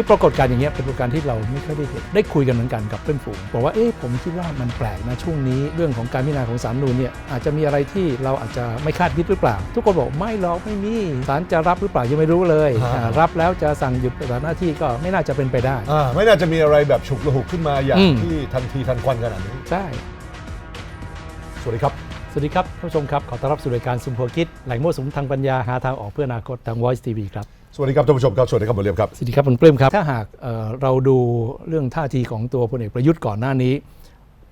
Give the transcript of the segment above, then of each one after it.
คือปรากฏการณ์อย่างเงี้ยเป็นปรากฏการณ์ที่เราไม่ค่อยได้เห็นได้คุยกันเหมือนกันกับเพื่อนฝูงบอกว่าเอ๊ะผมคิดว่ามันแปลกนะช่วงนี้ เรื่องของการพิจารณาของศาลรฐธรรมนูญเนี่ยอาจจะมีอะไรที่เราอาจจะไม่คาดคิดหรือเปล่า ทุกคนบอกไม่หรอกไม่มีศาลจะรับหรือเปล่ายังไม่รู้เลยฮะอ่ารับแล้วจะสั่งหยุดปฏิบัติหน้าที่ก็ไม่น่าจะเป็นไปได้ อ่าไม่น่าจะมีอะไรแบบฉุกละหุกขึ้นมาอย่าอืงมที่ทันทีทันควันขนาดนี้ ใช่ สวัสดีครับ สวัสดีครับท่านผู้ชมครับ ขอต้อนรับสู่รายการซุมโพคิดแหล่งมั่วสุมทางปัญญาหาทางออกเพื่ออนาคตทาง Voice TV ครับ สวัสดีครับท่านผู้ชมครับ สวัสดีครับผมเรียมครับ สวัสดีครับคุณปลื้มครับ ถ้าหากเอ่อเราดูเรื่องท่าทีของตัวพลเอกประยุทธ์ก่อนหน้านี้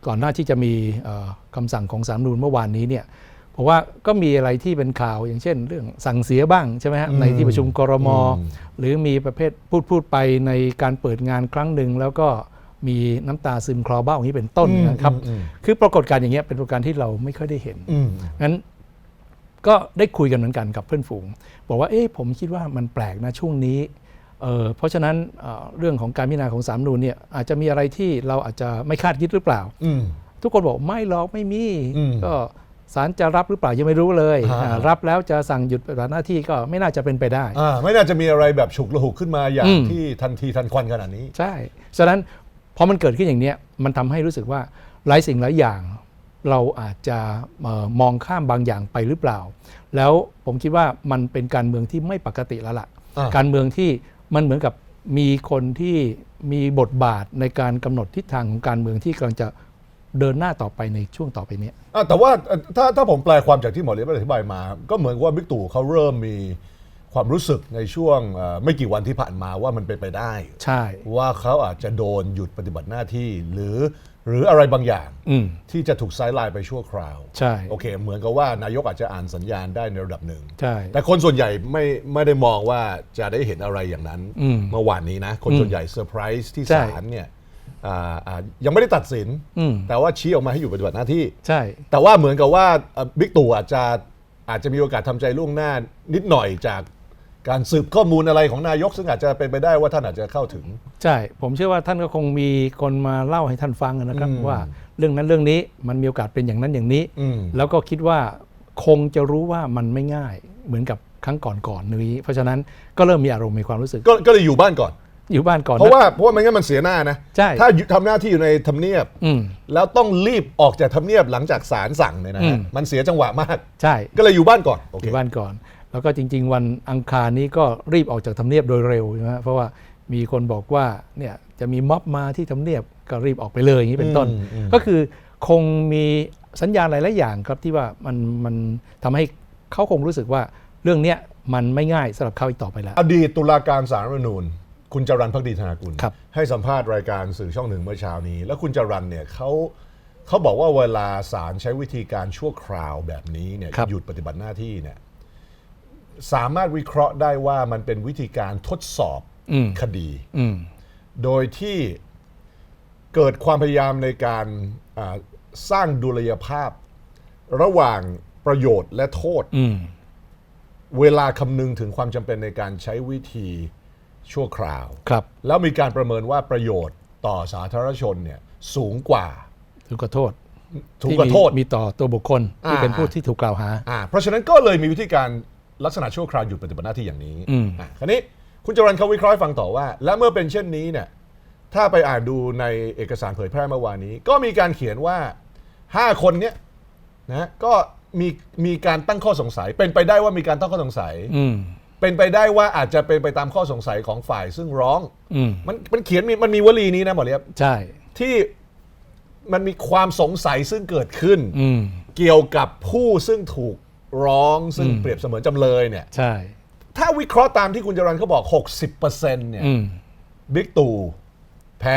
ก่อนหน้าที่จะมีเอ่อคำสั่งของสาลรฐธรรมนูญเมื่อวานนี้เนี่ยเพราะว่าก็มีอะไรที่เป็นข่าวอย่างเช่น เรื่องสั่งเสียบ้างใช่ไหมฮะอืมในที่ประชุมกรมอืมหรือมีประเภทพูดพูดไปในการเปิดงานครั้งหนึ่งแล้วก็มีน้ำตาซึมคลอเบ้าอย่างนี้เป็นต้นนะครับอืมคือปรากฏการณ์อย่างเงี้ยเป็นปรากฏการณ์ที่เราไม่ค่อยได้เห็น อืม งั้น ก็ได้คุยกันเหมือนกันกับเพื่อนฝูง บอกว่าเอ๊ะผมคิดว่ามันแปลกนะช่วงนี้เอ่อเพราะฉะนั้นเอ่อเรื่องของการพิจารณาของสามนูนเนี่ยอาจจะมีอะไรที่เราอาจจะไม่คาดคิดหรือเปล่าอืมทุกคนบอกไม่หรอกไม่มีอืมก็ศาลจะรับหรือเปล่ายังไม่รู้เลยฮะอ่ารับแล้วจะสั่งหยุดปฏิบัติหน้าที่ก็ไม่น่าจะเป็นไปได้อ่าไม่น่าจะมีอะไรแบบฉุกละหุกขึ้นมาอย่าอืงมที่ทันทีทันควันขนาดนี้ ใช่ ฉะนั้นพอมันเกิดขึ้นอย่างเนี้ยมันทำให้รู้สึกว่าหลายสิ่งหลายอย่าง เราอาจจะเอ่อมองข้ามบางอย่างไปหรือเปล่า แล้วผมคิดว่ามันเป็นการเมืองที่ไม่ปกติแล้วล่ะอ่าการเมืองที่มันเหมือนกับมีคนที่มีบทบาทในการกำหนดทิศทางของการเมืองที่กำลังจะเดินหน้าต่อไปในช่วงต่อไปเนี้ยอะแต่ว่าเอ่อถ้าถ้าผมแปลความจากที่หมอเลียบอธิบายมา ก็เหมือนกับว่าบิ๊กตู่เขาเริ่มมีความรู้สึกในช่วงเอ่อไม่กี่วันที่ผ่านมาว่ามันเป็นไปได้ ใช่ว่าเขาอาจจะโดนหยุดปฏิบัติหน้าที่ หรือ หรืออะไรบางอย่างอืมที่จะถูกไซด์ไลน์ไปชั่วคราว ใช่ โอเค เหมือนกับว่านายกอาจจะอ่านสัญญาณได้ในระดับหนึ่ง ใช่ แต่คนส่วนใหญ่ไม่ไม่ได้มองว่าจะได้เห็นอะไรอย่างนั้นอืมเมื่อวานนี้นะ คนส่วนใหญ่เซอร์ไพรส์ที่ใช่ศาลเนี่ยอ่าอ่ายังไม่ได้ตัดสินอืมแต่ว่าชี้ออกมาให้อยู่ปฏิบัติหน้าที่ ใช่ แต่ว่าเหมือนกับว่าเอ่อบิ๊กตู่อาจจะอาจจะมีโอกาสทำใจล่วงหน้านิดหน่อยจาก การสืบข้อมูลอะไรของนายกซึ่งอาจจะเป็นไปได้ว่าท่านอาจจะเข้าถึง ใช่ ผมเชื่อว่าท่านก็คงมีคนมาเล่าให้ท่านฟังนะครับอืมว่าเรื่องนั้นเรื่องนี้มันมีโอกาสเป็นอย่างนั้นอย่างนี้อืมแล้วก็คิดว่าคงจะรู้ว่ามันไม่ง่ายเหมือนกับครั้งก่อนๆนี้ เพราะฉะนั้นก็เริ่มมีอารมณ์มีความรู้สึกก็ก็เลยอยู่บ้านก่อน อยู่บ้านก่อนเพราะนว่าเพราะว่าไม่งั้นมันเสียหน้านะใช่ถ้าอยู่ทำหน้าที่อยู่ในทำเนียบอืมแล้วต้องรีบออกจากทำเนียบหลังจากศาลสั่งเนี่ยนะอืฮะมมันเสียจังหวะมาก ใช่ ก็เลยอยู่บ้านก่อนโออเคยู่บ้านก่อน แล้วก็จริง ๆ วันอังคารนี้ก็รีบออกจากทำเนียบโดยเร็วใช่ไหมเพราะว่ามีคนบอกว่าเนี่ยจะมีม็อบมาที่ทำเนียบก็รีบออกไปเลยอย่างนี้เป็นต้นอืมอืมก็คือคงมีสัญญาณหลายๆอย่างครับที่ว่ามันมันทำให้เขาคงรู้สึกว่าเรื่องเนี้ยมันไม่ง่ายสำหรับเขาอีกต่อไปแล้ว อดีตตุลาการสารรัฐธรรมนูญคุณจรันพักดีธนากุลครับให้สัมภาษณ์รายการสื่อช่องหนึ่งเมื่อเช้านี้ แล้วคุณจรันเนี่ยเขาเขาบอกว่าเวลาศาลใช้วิธีการชั่วคราวแบบนี้เนี่ยครับหยุดปฏิบัติหน้าที่เนี่ย สามารถวิเคราะห์ได้ว่ามันเป็นวิธีการทดสอบอืมคดีอืมโดยที่เกิดความพยายามในการอ่าสร้างดุลยภาพ ระหว่างประโยชน์และโทษอืมเวลาคำนึงถึงความจำเป็นในการใช้วิธีชั่วคราวครับ แล้วมีการประเมินว่าประโยชน์ต่อสาธารณชนเนี่ยสูงกว่าถูกขอโทษถูกกว่าโทษที่มีมีต่อตัวบุคคลที่อ่าเป็นผู้ที่ถูกกล่าวหาอ่าเพราะฉะนั้นก็เลยมีวิธีการ ลักษณะชั่วคราวหยุดปฏิบัติหน้าที่อย่างนี้อืมอะคราวนี้คุณจรันเขาวิเคราะห์ให้ฟังต่อว่า และเมื่อเป็นเช่นนี้เนี่ยถ้าไปอ่านดูในเอกสารเผยแพร่เมื่อวานนี้ ก็มีการเขียนว่า 5 คนเนี้ยนะก็มีมีการตั้งข้อสงสัย เป็นไปได้ว่ามีการตั้งข้อสงสัยอืมเป็นไปได้ว่าอาจจะเป็นไปตามข้อสงสัยของฝ่ายซึ่งร้องอืมมันมันเขียนมีมันมีวลีนี้นะหมอเลียบใช่ ที่มันมีความสงสัยซึ่งเกิดขึ้นอืมเกี่ยวกับผู้ซึ่งถูก ร้องซึ่งอืมเปรียบเสมือนจำเลยเนี่ย ใช่ ถ้าวิเคราะห์ตามที่คุณจรันเขาบอก 60%เนี่ยอืมบิ๊กตู่แพ้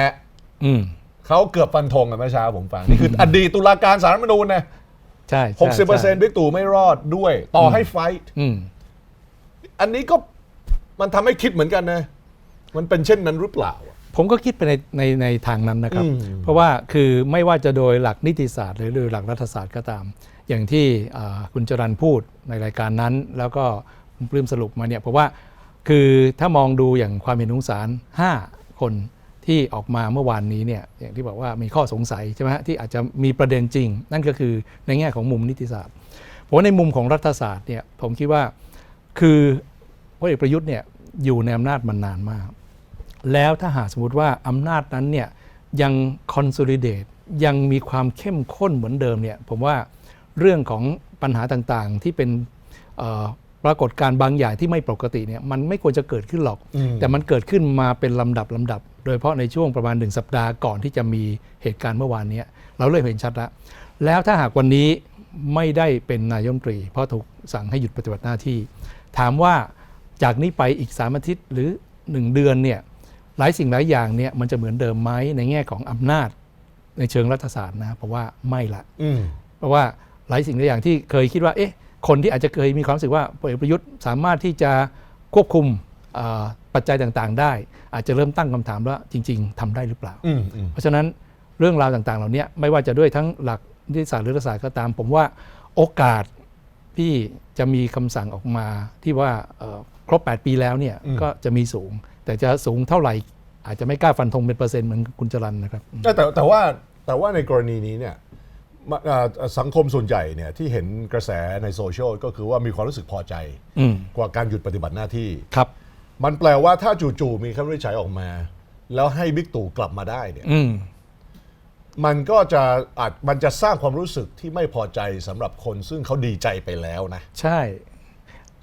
อืมเขาเกือบฟันธงกันเมื่อเช้าผมฟัง นี่คืออดีตตุลาการสารรัฐธรรมนูญนะใช่ใช่ใช่60%บิ๊กตู่ไม่รอดด้วย ต่อให้ไฟท์อืม อันนี้ก็มันทำให้คิดเหมือนกันนะ มันเป็นเช่นนั้นหรือเปล่า ผมก็คิดไปในในในทางนั้นนะครับ อืม เพราะว่าคือไม่ว่าจะโดยหลักนิติศาสตร์หรือโดยหลักรัฐศาสตร์ก็ตาม อย่างที่คุณจรันพูดในรายการนั้น แล้วก็คุณปลื้มสรุปมาเนี่ยเพราะว่าคือถ้ามองดูอย่างความเห็นของศาล5 คนที่ออกมาเมื่อวานนี้เนี่ยอย่างที่บอกว่ามีข้อสงสัยใช่ไหมฮะที่อาจจะมีประเด็นจริง นั่นก็คือในแง่ของมุมนิติศาสตร์ผมว่าในมุมของรัฐศาสตร์เนี่ยผมคิดว่าคือพลเอกประยุทธ์เนี่ยอยู่ในอำนาจมานานมาก แล้วถ้าหากสมมติว่าอำนาจนั้นเนี่ยยัง consolidate ยังมีความเข้มข้นเหมือนเดิมเนี่ยผมว่า เรื่องของปัญหาต่างๆ ที่เป็นเอ่อปรากฏการณ์บางอย่างที่ไม่ปกติเนี่ยมันไม่ควรจะเกิดขึ้นหรอกอืมแต่มันเกิดขึ้นมาเป็นลำดับลำดับ โดยเฉพาะในช่วงประมาณหนึ่งสัปดาห์ก่อนที่จะมีเหตุการณ์เมื่อวานเนี้ยเราเริ่มเห็นชัดแล้วแล้วถ้าหากวันนี้ไม่ได้เป็นนายกรัฐมนตรี เพราะถูกสั่งให้หยุดปฏิบัติหน้าที่ ถามว่าจากนี้ไปอีกสามอาทิตย์หรือหนึ่งเดือนเนี่ยหลายสิ่งหลายอย่างเนี่ยมันจะเหมือนเดิมไหมในแง่ของอำนาจในเชิงรัฐศาสตร์นะเพราะว่าไม่ละอืมเพราะว่า หลายสิ่งหลายอย่างที่เคยคิดว่าเอ๊ะคนที่อาจจะเคยมีความรู้สึกว่าพลเอกประยุทธ์สามารถที่จะควบคุมเอ่อปัจจัยต่างๆ ได้ อาจจะเริ่มตั้งคำถามว่าจริง ๆทำได้หรือเปล่าอืมอืมเพราะฉะนั้นเรื่องราวต่างๆ เหล่านี้ไม่ว่าจะด้วยทั้งหลักนิติศาสตร์หรือรัฐศาสตร์ก็ตาม ผมว่าโอกาสที่จะมีคำสั่งออกมาที่ว่าเอ่อครบ 8 ปีแล้วเนี่ยก็จะมีสูง แต่จะสูงเท่าไหร่ อาจจะไม่กล้าฟันธงเป็นเปอร์เซ็นต์เหมือนคุณจรันนะครับแต่แต่แต่ว่าแต่ว่าในกรณีนี้เนี่ยมะอ่า สังคมส่วนใหญ่เนี่ยที่เห็นกระแสในโซเชียลก็คือว่ามีความรู้สึกพอใจอืมกว่าการหยุดปฏิบัติหน้าที่ครับ มันแปลว่าถ้าจู่ๆมีคำวินิจฉัยออกมา แล้วให้บิ๊กตู่กลับมาได้เนี่ยอืมมันก็จะอาจมันจะสร้างความรู้สึกที่ไม่พอใจสำหรับคนซึ่งเขาดีใจไปแล้วนะ ใช่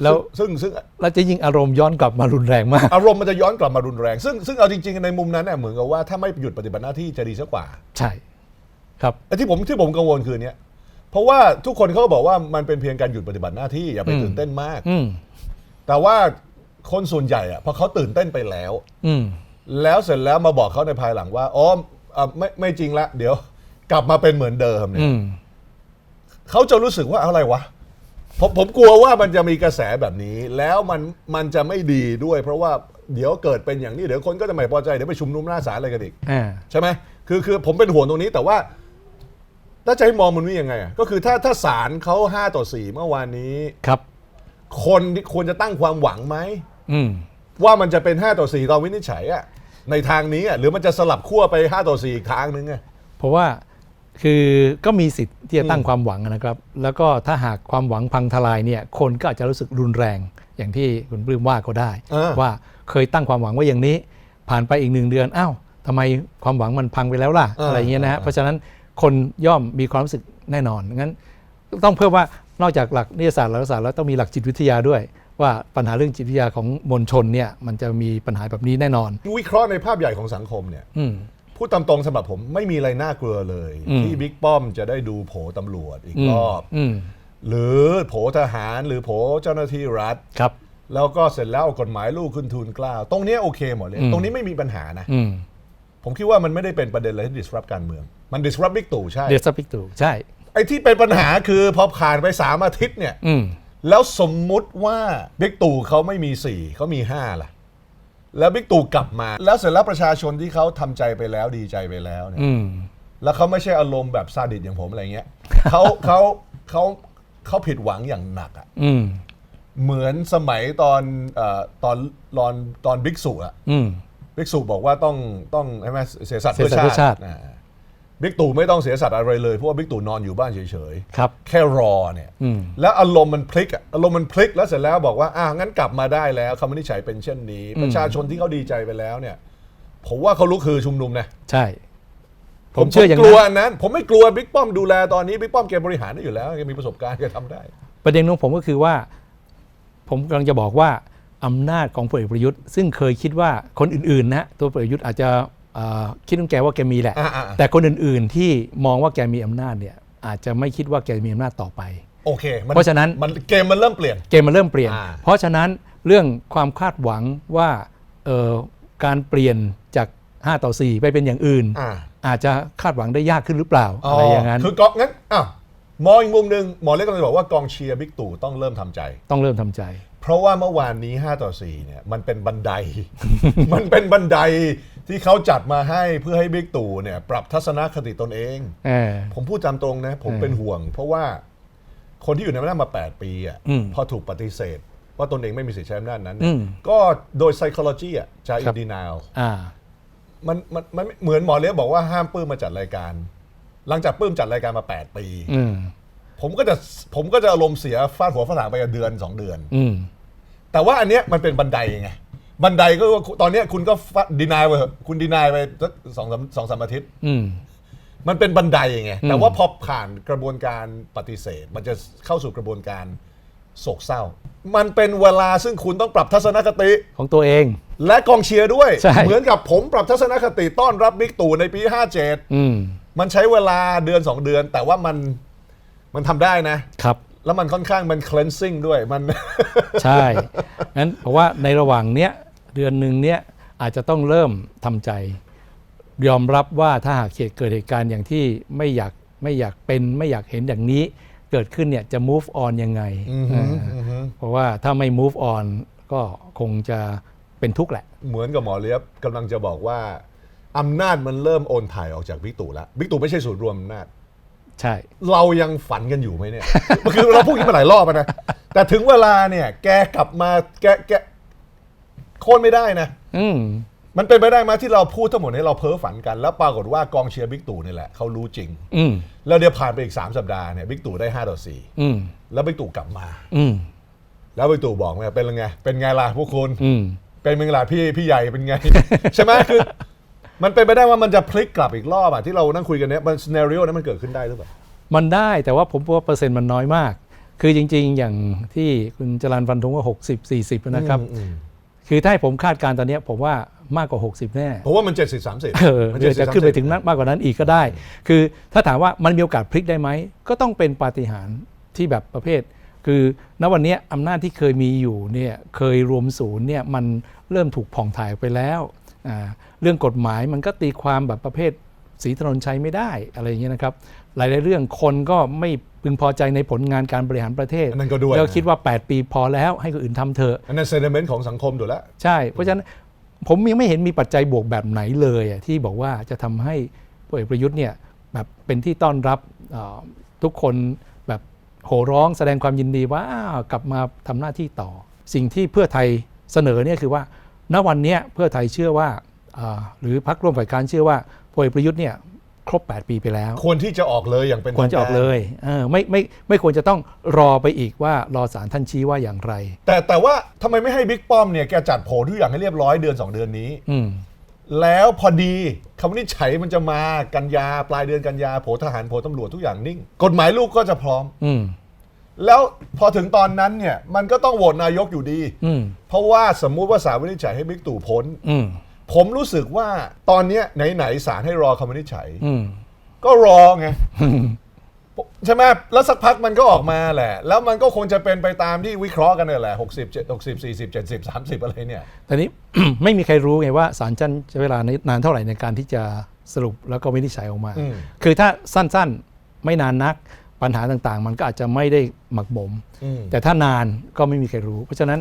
แล้วซึ่งซึ่งเราจะยิงอารมณ์ย้อนกลับมารุนแรงมาก อารมณ์มันจะย้อนกลับมารุนแรง ซึ่งซึ่งเอาจริงๆในมุมนั้นเนี่ยเหมือนกับว่าถ้าไม่หยุดปฏิบัติหน้าที่จะดีสักกว่า ใช่ ครับ ไอ้ที่ผมที่ผมกังวลคือเนี้ยเพราะว่าทุกคนเขาก็บอกว่ามันเป็นเพียงการหยุดปฏิบัติหน้าที่อย่าไปอืม ตื่นเต้นมาก อืมแต่ว่าคนส่วนใหญ่อะพอเขาตื่นเต้นไปแล้ว อืม แล้วเสร็จแล้วมาบอกเขาในภายหลังว่าอ๋ออะไม่ไม่จริงละ เดี๋ยวกลับมาเป็นเหมือนเดิมเนี่อืยมเขาจะรู้สึกว่าอะไรวะผมผมกลัวว่ามันจะมีกระแสแบบนี้ แล้วมันมันจะไม่ดีด้วย เพราะว่าเดี๋ยวเกิดเป็นอย่างนี้เดี๋ยวคนก็จะไม่พอใจเดี๋ยวไปชุมนุมหน้าศาลอะไรกันอีก อ่า ใช่ไหมคือคือผมเป็นห่วงตรงนี้แต่ว่า ถ้าจะให้มองมันว่ายังไงอะก็คือถ้าถ้าศาลเขาห้าต่อสี่เมื่อวานนี้ ครับ คนควรจะตั้งความหวังไหม อืม ว่ามันจะเป็น 5 ต่อ 4 ตอนวินิจฉัยอะในทางนี้อะหรือมันจะสลับขั้วไป 5 ต่อ 4 อีกทางนึงอะเพราะว่าคือก็มีสิทธิ์ที่จะตั้งความหวังนะครับ แล้วก็ถ้าหากความหวังพังทลายเนี่ยคนก็อาจจะรู้สึกรุนแรงอย่างที่คุณปลื้มว่าก็ได้ว่าเคยตั้งความหวังไว้อย่างนี้ ผ่านไปอีกหนึ่งเดือนอ้าวทำไมความหวังมันพังไปแล้วล่ะ อะไรเงี้ยนะฮะเพราะฉะนั้น คนย่อมมีความรู้สึกแน่นอนงั้นต้องเพิ่มว่านอกจากหลักนิติศาสตร์และรัฐศาสตร์แล้วต้องมีหลักจิตวิทยาด้วย ว่าปัญหาเรื่องจิตวิทยาของมวลชนเนี่ยมันจะมีปัญหาแบบนี้แน่นอน วิเคราะห์ในภาพใหญ่ของสังคมเนี่ยอืม พูดตามตรงสำหรับผมไม่มีอะไรน่ากลัวเลย อืม ที่บิ๊กป้อมจะได้ดูโผตำรวจอีกอืมรอบ อืมหรือโผทหารหรือโผเจ้าหน้าที่รัฐ ครับ แล้วก็เสร็จแล้วเอากฎหมายลูกขึ้นทูลเกล้าตรงเนี้ยโอเคหมดเลยอืมตรงนี้ไม่มีปัญหานะ อืม ผมคิดว่ามันไม่ได้เป็นประเด็นอะไรที่ disrupt การเมือง มัน disrupt บิ๊กตู่ใช่ เดสปิกตูใช่ ไอ้ที่เป็นปัญหาคือพอผ่านไปสามอาทิตย์เนี่ย อืม แล้วสมมุติว่าบิ๊กตู่เขาไม่มีสี่เขามีห้าล่ะ แล้วบิ๊กตู่กลับมา แล้วเสร็จแล้วประชาชนที่เขาทำใจไปแล้วดีใจไปแล้วเนี่ย อืม แล้วเขาไม่ใช่อารมณ์แบบซาดิสอย่างผมอะไรเงี้ย เขาเขาเขาเขาผิดหวังอย่างหนักอะอืม เหมือนสมัยตอนเอ่อตอนตอนตอนบิ๊กสุอะอืม บิ๊กสุบอกว่าต้องต้องใช่ไหมเสียสัตว์เสีเพื่ยอสัตว์เพื่อชาชาติติอ่าบิ๊กตู่ไม่ต้องเสียสัตว์อะไรเลยเพราะว่าบิ๊กตู่นอนอยู่บ้านเฉยครับ ๆแค่รอเนี่ยอืม แล้วอารมณ์มันพลิกอะอารมณ์มันพลิกแล้วเสร็จแล้วบอกว่าอ่างั้นกลับมาได้แล้วคำวินิจฉัยเป็นเช่นนี้ ประชาชนที่เขาดีใจไปแล้วเนี่ย ผมว่าเขาลุกคือชุมนุมนะใช่ ผมเชื่ออย่างกลัวนั้นอันนั้น ผมไม่กลัวบิ๊กป้อมดูแลตอนนี้บิ๊กป้อมแกบริหารได้อยู่แล้วแกมีประสบการณ์แกทำได้ ประเด็นของผมก็คือว่า ผมกำลังจะบอกว่า อำนาจของพลเอกประยุทธ์ ซึ่งเคยคิดว่าคนอื่นๆนะตัวพลเอกประยุทธ์อาจจะเอ่อคิดของแกว่าแกมีแหละอ่าอ่าแต่คนอื่นๆที่มองว่าแกมีอำนาจเนี่ยอาจจะไม่คิดว่าแกมีอำนาจต่อไปโอเคมัเพราะฉะนั้นมันเกมมันเริ่มเปลี่ยนเกมมันเริ่มเปลี่ยนอ่าเพราะฉะนั้นเรื่องความคาดหวังว่าเอ่อการเปลี่ยนจาก 5 ต่อ 4 ไปเป็นอย่างอื่นอ่าอาจจะคาดหวังได้ยากขึ้นหรือเปล่าอะไรอย่างนั้นคือกองงั้นอ้าวมองอีกมุมหนึ่งหมอเล็กกำลังจะบอกว่ากองเชียร์บิ๊กตู่ต้องเริ่มทำใจ ต้องเริ่มทำใจ เพราะว่าเมื่อวานนี้ 5 ต่อ 4 เนี่ย มันเป็นบันได มันเป็นบันไดที่เขาจัดมาให้เพื่อให้บิ๊กตู่เนี่ย ปรับทัศนคติตนเอง เออ ผมพูดตามตรงนะ ผมเออเป็นห่วง เพราะว่าคนที่อยู่ในอำนาจมา 8 ปีอะอืมพอถูกปฏิเสธ ว่าตนเองไม่มีสิทธิใช้อำนาจนั้นอืม ก็โดย psychology อะจะครับอินดีนาว อ่า มันมันมันเหมือนหมอเลี้ยบอกว่าห้ามปื้มมาจัดรายการ หลังจากปื้มจัดรายการมา 8 ปี อืม ผมก็จะผมก็จะอารมณ์เสียฟาดหัวฝรั่งไปเดือน2เดือน อืม แต่ว่าอันเนี้ยมันเป็นบันไดไงบันไดก็ว่าตอนเนี้ยคุณก็ดีนายไปเถอะคุณดีนายไปสักสองสามสองสามอาทิตย์ อืม มันเป็นบันไดไงอืมแต่ว่าพอผ่านกระบวนการปฏิเสธ มันจะเข้าสู่กระบวนการโศกเศร้า มันเป็นเวลาซึ่งคุณต้องปรับทัศนคติ ของตัวเอง และกองเชียร์ด้วย ใช่ เหมือนกับผมปรับทัศนคติต้อนรับบิ๊กตู่ในปี57อืมมันใช้เวลาเดือน 2 เดือน แต่ว่ามัน มันทำได้นะ ครับ แล้วมันค่อนข้างมัน cleansing ด้วยมัน ใช่ งั้นเพราะว่าในระหว่างเนี้ยเดือนหนึ่งเนี้ยอาจจะต้องเริ่มทำใจ ยอมรับว่าถ้าหากเกิดเหตุการณ์อย่างที่ไม่อยากไม่อยากเป็นไม่อยากเห็นอย่างนี้ เกิดขึ้นเนี่ยจะ move on ยังไงอือฮึเออออือฮึเพราะว่าถ้าไม่ move on ก็คงจะเป็นทุกข์แหละ เหมือนกับหมอเลียบกำลังจะบอกว่าอำนาจมันเริ่มโอนถ่ายออกจากบิ๊กตู่แล้วบิ๊กตู่ไม่ใช่ศูนย์รวมอำนาจ ใช่ เรายังฝันกันอยู่ไหมเนี่ย คือเราพูดกันมาหลายรอบแล้วนะ แต่ถึงเวลาเนี่ย แกกลับมาแกแกโค่นไม่ได้นะ อืม มันเป็นไปได้ไหมที่เราพูดทั้งหมดนี้เราเพ้อฝันกัน แล้วปรากฏว่ากองเชียร์บิ๊กตู่นี่แหละเขารู้จริง อืม แล้วเดี๋ยวผ่านไปอีก 3 สัปดาห์เนี่ยบิ๊กตู่ได้ 5 ต่อ อืม 4 แล้วบิ๊กตู่กลับมา อืม แล้วบิ๊กตู่บอกว่าเป็นไงเป็นไงล่ะพวกคุณ อืม เป็นไงล่ะพี่พี่ใหญ่เป็นไง ใช่ไหมคือ มันเป็นไปได้ว่ามันจะพลิกกลับอีกรอบอะที่เรานั่งคุยกันเนี้ยมันซีนารีโอนั้นมันเกิดขึ้นได้หรือเปล่า มันได้แต่ว่าผมว่าเปอร์เซ็นต์มันน้อยมาก คือจริง ๆ อย่างที่คุณจรันฟันธงว่า 60 40 นะครับอืมคือถ้าให้ผมคาดการณ์ตอนเนี้ยผมว่ามากกว่า 60 แน่ เพราะว่ามันเจ็ดสิบสามสิบเออเดี๋ยวจะขึ้นไปถึงมากกว่านั้นอีกก็ได้ คือถ้าถามว่ามันมีโอกาสพลิกได้ไหม ก็ต้องเป็นปาฏิหาริย์ที่แบบประเภท คือณวันเนี้ยอำนาจที่เคยมีอยู่เนี่ยเคยรวมศูนย์เนี่ยมันเริ่มถูกผ่องถ่ายไปแล้วอ่า เรื่องกฎหมายมันก็ตีความแบบประเภทสีถนนชัยไม่ได้อะไรอย่างเงี้ยนะครับ หลายๆเรื่องคนก็ไม่พึงพอใจในผลงานการบริหารประเทศอันนั้นก็ด้วยแล้วคิดว่า 8 ปีพอแล้วให้คนอื่นทำเถอะอันนั้นเซนเมนต์ของสังคมอยู่แล้ว ใช่ เพราะฉะนั้นผมยังไม่เห็นมีปัจจัยบวกแบบไหนเลยอะที่บอกว่าจะทำให้พลเอกประยุทธ์เนี่ยแบบเป็นที่ต้อนรับเอ่อทุกคนแบบโห่ร้องแสดงความยินดีว่าอ้าวกลับมาทำหน้าที่ต่อ สิ่งที่เพื่อไทยเสนอเนี่ยคือว่า ณวันเนี้ยเพื่อไทยเชื่อว่าอ่าหรือพรรคร่วมฝ่ายค้านเชื่อว่าพลเอกประยุทธ์เนี่ยครบ 8 ปีไปแล้ว ควรที่จะออกเลยอย่างเป็นควรจะออกเลยเออไม่ไม่ไม่ควรจะต้องรอไปอีกว่ารอสารท่านชี้ว่าอย่างไร แต่แต่ว่าทำไมไม่ให้บิ๊กป้อมเนี่ยแกจัดโผทุกอย่างให้เรียบร้อยเดือน 2 เดือนนี้ อืมแล้วพอดีคำวินิจฉัยมันจะมากันยาปลายเดือนกันยาโผทหารโผตำรวจทุกอย่างนิ่ง กฎหมายลูกก็จะพร้อม อืม แล้วพอถึงตอนนั้นเนี่ยมันก็ต้องโหวตนายกอยู่ดี อืม เพราะว่าสมมุติว่าศาลวินิจฉัยให้บิ๊กตู่พ้น อืม ผมรู้สึกว่าตอนเนี้ยไหนๆศาลให้รอคำวินิจฉัย อืม ก็รอไงใช่ไหมแล้วสักพักมันก็ออกมาแหละ แล้วมันก็คงจะเป็นไปตามที่วิเคราะห์กันนี่นแหละ 60 60 40 70 30 อะไรเนี่ยแต่นี้ ไม่มีใครรู้ไงว่าศาลจันใช้เวลานานเท่าไหร่ในการที่จะสรุปแล้วก็วินิจฉัยออกมา อืม คือถ้าสั้นๆ ไม่นานนัก ปัญหาต่างๆ มันก็อาจจะไม่ได้หมักหมมอืมแต่ถ้านานก็ไม่มีใครรู้ เพราะฉะนั้น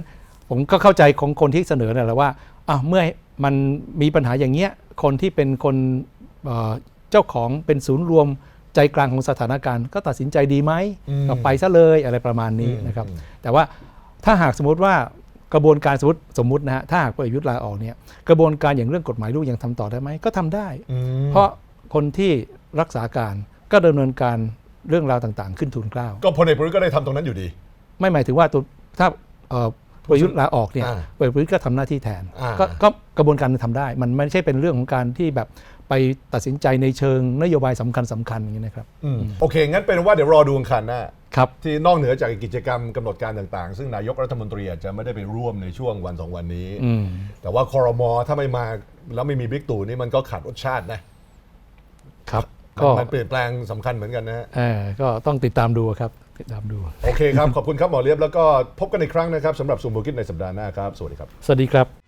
ผมก็เข้าใจของคนที่เสนอนั่นแหละว่าอ้าวเมื่อมันมีปัญหาอย่างเงี้ยคนที่เป็นคนเอ่อเจ้าของเป็นศูนย์รวมใจกลางของสถานการณ์ ก็ตัดสินใจดีไหมอืมก็ไปซะเลยอะไรประมาณนี้อืมนะครับ อืม แต่ว่าถ้าหากสมมติว่ากระบวนการสมมติสมมตินะฮะถ้าหากพลเอกประยุทธ์ลาออกเนี่ยกระบวนการอย่างเรื่องกฎหมายลูกยังทำต่อได้ไหมก็ทำได้อืมเพราะคนที่รักษาการก็ดำเนินการ เรื่องราวต่างๆ ขึ้นทูลเกล้าก็พลเอกประยุทธ์ก็ได้ทำตรงนั้นอยู่ดี ไม่หมายถึงว่าตัวถ้าเอ่อประยุทธ์ลาออกเนี่ยอ่าพลเอกประยุทธ์ก็ทำหน้าที่แทนอ่า ก็ก็กระบวนการมันทำได้ มันไม่ใช่เป็นเรื่องของการที่แบบไปตัดสินใจในเชิงนโยบายสำคัญสำคัญอย่างนี้นะครับ อืมโอเค งั้นเป็นว่าเดี๋ยวรอดูอังคารหน้า ครับ ที่นอกเหนือจากกิจกรรมกำหนดการต่างๆ ซึ่งนายกรัฐมนตรีอาจจะไม่ได้ไปร่วมในช่วงวันสองวันนี้ อืม แต่ว่าคอรมอถ้าไม่มาแล้วไม่มีบิ๊กตู่นี่มันก็ขาดรสชาตินะ ครับ ก็มันเปลี่ยนแปลงสำคัญเหมือนกันนะฮะเออก็ต้องติดตามดูครับติดตามดู โอเคครับ ขอบคุณครับหมอเลียบแล้วก็พบกันอีกครั้งนะครับสำหรับซูมโบกิจในสัปดาห์หน้าครับ สวัสดีครับ สวัสดีครับ